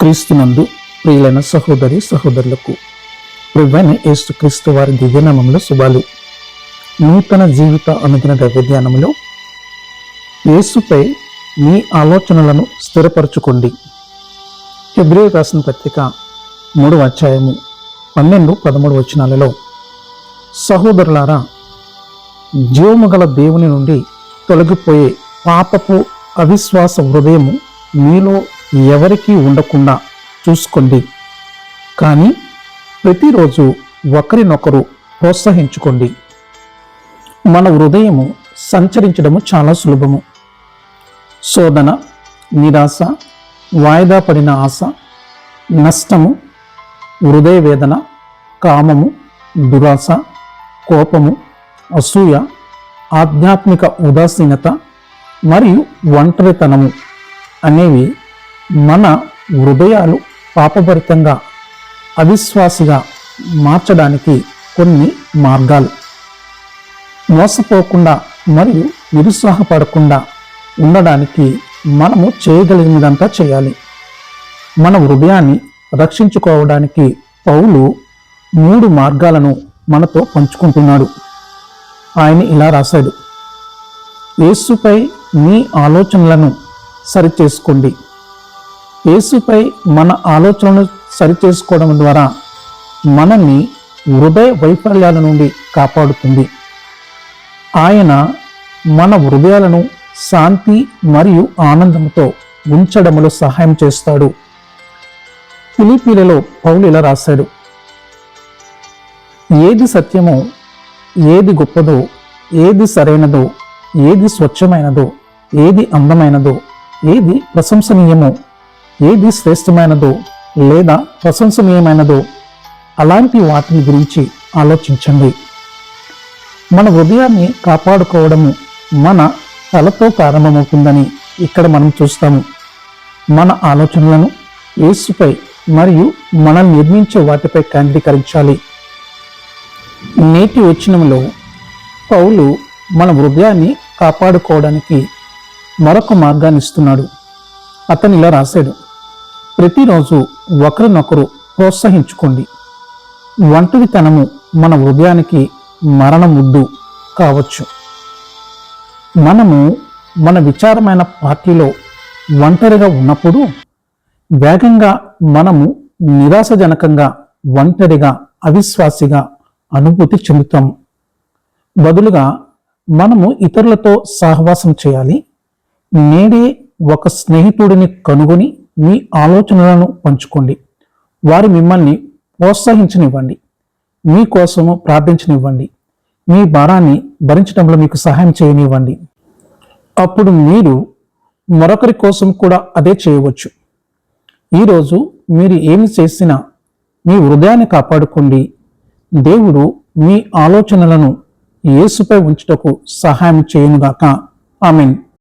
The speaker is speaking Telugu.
క్రీస్తునందు ప్రియులైన సహోదరి సహోదరులకు ప్రభువైన యేసు క్రీస్తు వారి దివ్యనామంలో శుభాలు. నూతన జీవిత అనుదిన ధ్యానంలో యేసుపై మీ ఆలోచనలను స్థిరపరచుకోండి. ఫిబ్రవరి రాసిన పత్రిక మూడవ అధ్యాయము పన్నెండు పదమూడు వచనాలలో సహోదరులారా జీవము గల దేవుని నుండి తొలగిపోయే పాపపు అవిశ్వాస హృదయము మీలో ఎవరికీ ఉండకుండా చూసుకోండి. కానీ ప్రతిరోజు ఒకరినొకరు ప్రోత్సహించుకోండి. మన హృదయము సంచరించడము చాలా సులభము. శోధన నిరాశ వాయిదా పడిన ఆశ నష్టము హృదయ వేదన కామము దురాశ కోపము అసూయ ఆధ్యాత్మిక ఉదాసీనత మరియు ఒంటరితనము అనేవి మన హృదయాలు పాపభరితంగా అవిశ్వాసిగా మార్చడానికి కొన్ని మార్గాలు. మోసపోకుండా మరియు నిరుత్సాహపడకుండా ఉండడానికి మనము చేయగలిగినదంతా చేయాలి. మన హృదయాన్ని రక్షించుకోవడానికి పౌలు మూడు మార్గాలను మనతో పంచుకుంటున్నాడు. ఆయన ఇలా రాశాడు యేసుపై మీ ఆలోచనలను సరిచేసుకోండి. యేసుపై మన ఆలోచనలను సరిచేసుకోవడం ద్వారా మనల్ని హృదయ వైఫల్యాల నుండి కాపాడుతుంది. ఆయన మన హృదయాలను శాంతి మరియు ఆనందంతో ఉంచడంలో సహాయం చేస్తాడు. ఫిలిపీలలో పౌలు ఇలా రాశాడు ఏది సత్యమో ఏది గొప్పదో ఏది సరైనదో ఏది స్వచ్ఛమైనదో ఏది అందమైనదో ఏది ప్రశంసనీయమో ఏది శ్రేష్టమైనదో లేదా ప్రశంసనీయమైనదో అలాంటి వాటిని గురించి ఆలోచించండి. మన హృదయాన్ని కాపాడుకోవడము మన తలతో ప్రారంభమవుతుందని ఇక్కడ మనం చూస్తాము. మన ఆలోచనలను యేసుపై మరియు మనల్ని నిర్మించే వాటిపై కేంద్రీకరించాలి. నేటి వచనంలో పౌలు మన హృదయాన్ని కాపాడుకోవడానికి మరొక మార్గాన్ని ఇస్తున్నాడు. అతను ఇలా రాశాడు. ప్రతిరోజు ఒకరినొకరు ప్రోత్సహించుకోండి. ఒంటరితనము మన హృదయానికి మరణ కావచ్చు. మనము మన విచారమైన పార్టీలో ఒంటరిగా ఉన్నప్పుడు వేగంగా మనము నిరాశజనకంగా ఒంటరిగా అవిశ్వాసిగా అనుభూతి చెందుతాము బదులుగా మనము ఇతరులతో సహవాసం చేయాలి. నేడే ఒక స్నేహితుడిని కనుగొని మీ ఆలోచనలను పంచుకోండి. వారు మిమ్మల్ని ప్రోత్సహించనివ్వండి. మీకోసము ప్రార్థించనివ్వండి. మీ భారాన్ని భరించడంలో మీకు సహాయం చేయనివ్వండి. అప్పుడు మీరు మరొకరి కోసం కూడా అదే చేయవచ్చు. ఈరోజు మీరు ఏమి చేసినా మీ హృదయాన్ని కాపాడుకోండి. దేవుడు మీ ఆలోచనలను యేసుపై ఉంచుటకు సహాయం చేయనుగాక. ఆమెన్.